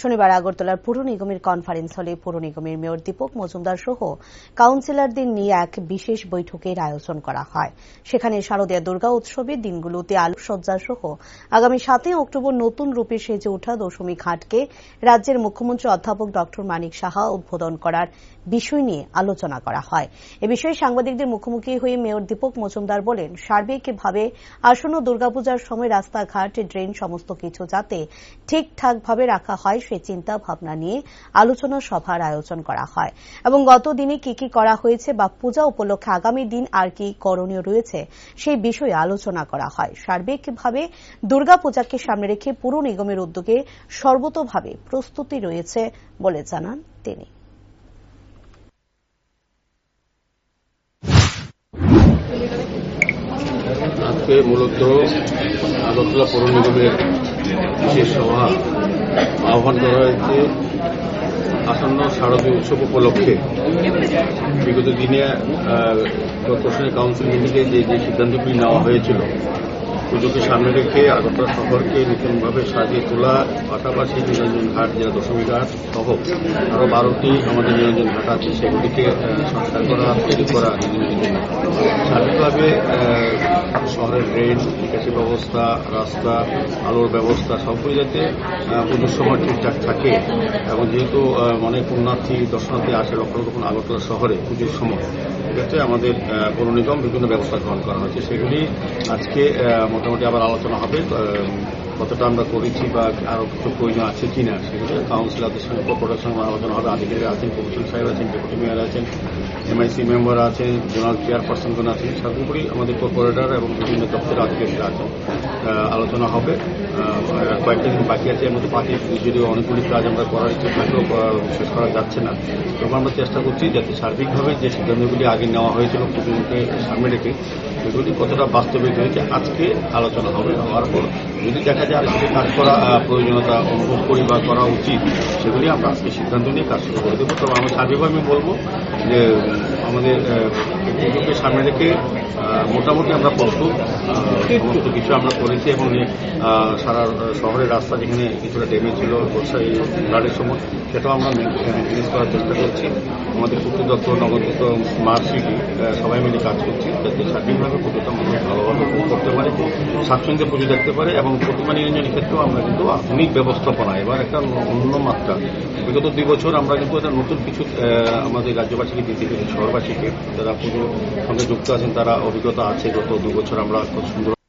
শনিবার আগরতলার পুর নিগমের কনফারেন্স হলে পুর নিগমের মেয়র দীপক মজুমদার সহ কাউন্সিলরদের নিয়ে এক বিশেষ বৈঠকের আয়োজন করা হয়। সেখানে শারদীয় দুর্গা উৎসবের দিনগুলোতে আলোকসজ্জা সহ আগামী সাতই অক্টোবর নতুন রূপে সেজে ওঠা দশমী ঘাটকে রাজ্যের মুখ্যমন্ত্রী অধ্যাপক ড মানিক সাহা উদ্বোধন করার বিষয় নিয়ে আলোচনা করা হয়। এ বিষয়ে সাংবাদিকদের মুখোমুখি হয়ে মেয়র দীপক মজুমদার বলেন, সার্বিকভাবে আসন্ন দুর্গাপূজার সময় রাস্তাঘাট, ড্রেন, সমস্ত কিছু যাতে ঠিকঠাকভাবে রাখা হয় সে চিন্তা ভাবনা নিয়ে আলোচনা সভার আয়োজন করা হয়। এবং গত দিনে কি কি করা হয়েছে বা পূজা উপলক্ষে আগামী দিন আর কি করণীয় রয়েছে সেই বিষয়ে আলোচনা করা হয়। সার্বিকভাবে দুর্গাপূজাকে সামনে রেখে পুর নিগমের উদ্যোগে সর্বতোভাবে প্রস্তুতি রয়েছে বলে জানান তিনি। আজকে মূলত আগরতলা পৌর নিগমের বিশেষ সভা আহ্বান করা হয়েছে আসন্ন শারদীয় উৎসব উপলক্ষে। বিগত দিনে কর্পোরেশনের কাউন্সিল মিটিংয়ে যে যে সিদ্ধান্তগুলি নেওয়া হয়েছিল, পুজোকে সামনে রেখে আগরতলা শহরকে নতুনভাবে সাজিয়ে তোলা, পাশাপাশি নিরঞ্জন ঘাট যেটা দশমী ঘাট সহ আরও বারোটি আমাদের নিরঞ্জন ঘাট আছে, সেগুলিকে সংস্কার করা, তৈরি করা সার্বিকভাবে শহরের ড্রেন নিকাশি ব্যবস্থা, রাস্তা, আলোর ব্যবস্থা সবগুলি যাতে পুজোর সময় ঠিকঠাক থাকে। এবং যেহেতু অনেক পুণ্যার্থী দর্শনার্থী আসে রক্ষণ তখন আগরতলা শহরে পুজোর সময়, সেক্ষেত্রে আমাদের পৌর নিগম বিভিন্ন ব্যবস্থা গ্রহণ করা হয়েছে সেগুলি আজকে মোটামুটি আবার আলোচনা হবে কতটা আমরা করেছি বা আরও কিছু প্রয়োজন আছে কিনা সেগুলো কাউন্সিলরদের সঙ্গে কর্পোরেটের সঙ্গে আলোচনা হবে। আধিকারিক আছেন কমিশন সাহেব আছেন ডেপুটি মেয়র আছেন এমআইসি মেম্বার আছেন জোনাল চেয়ারপারসনগণ আছেন, সর্বোপরি আমাদের কর্পোরেটর এবং বিভিন্ন দপ্তরের আধিকারিকরা আছেন। আলোচনা হবে। কয়েকটা দিন বাকি আছে, এর মধ্যে বাকি যদিও অনেকগুলি কাজ আমরা করার ইচ্ছে থাকলেও শেষ করা যাচ্ছে না। তবে আমরা চেষ্টা করছি যাতে সার্বিকভাবে যে সিদ্ধান্তগুলি আগে নেওয়া হয়েছিল পুজোকে সামনে রেখে, সেগুলি কতটা বাস্তবিক হয়েছে আজকে আলোচনা হবে, হওয়ার পর যদি দেখা যায় আর সেটা কাজ করা প্রয়োজনীয়তা অনুভব করি বা করা উচিত সেগুলি আমরা আজকে সিদ্ধান্ত নিয়ে কাজ শুরু করে দেবো। তবে আমরা সার্বিকভাবে আমি বলব যে আমাদের আহ, সামনে রেখে মোটামুটি আমরা প্রস্তুত সমস্ত কিছু আমরা করেছি এবং সারা শহরের রাস্তা যেখানে কিছুটা ড্যামেজ ছিল বর্ষা এই ফ্লাডের সময় সেটাও আমরা মেনটেন্স করার চেষ্টা করছি। আমাদের পূর্ত দপ্তর নগর দপ্তর স্মার্ট সিটি সবাই মিলে কাজ করছি যাতে সার্বিকভাবে পুজোটা মানুষ ভালোভাবে করতে পারে। স্বাচ্ছন্দ্যে পুজো দেখতে পারে এবং প্রতিমা নিরঞ্জনের ক্ষেত্রেও আমরা কিন্তু আধুনিক ব্যবস্থাপনা, এবার একটা অন্য মাত্রা। বিগত দুই বছর আমরা কিন্তু একটা নতুন কিছু আমাদের রাজ্যবাসীকে দিতে পেরেছি, শহরবাসীকে। যারা পুজোর সঙ্গে যুক্ত আছেন, তারা অভিজ্ঞতা আছে, গত দু বছর আমরা খুব সুন্দর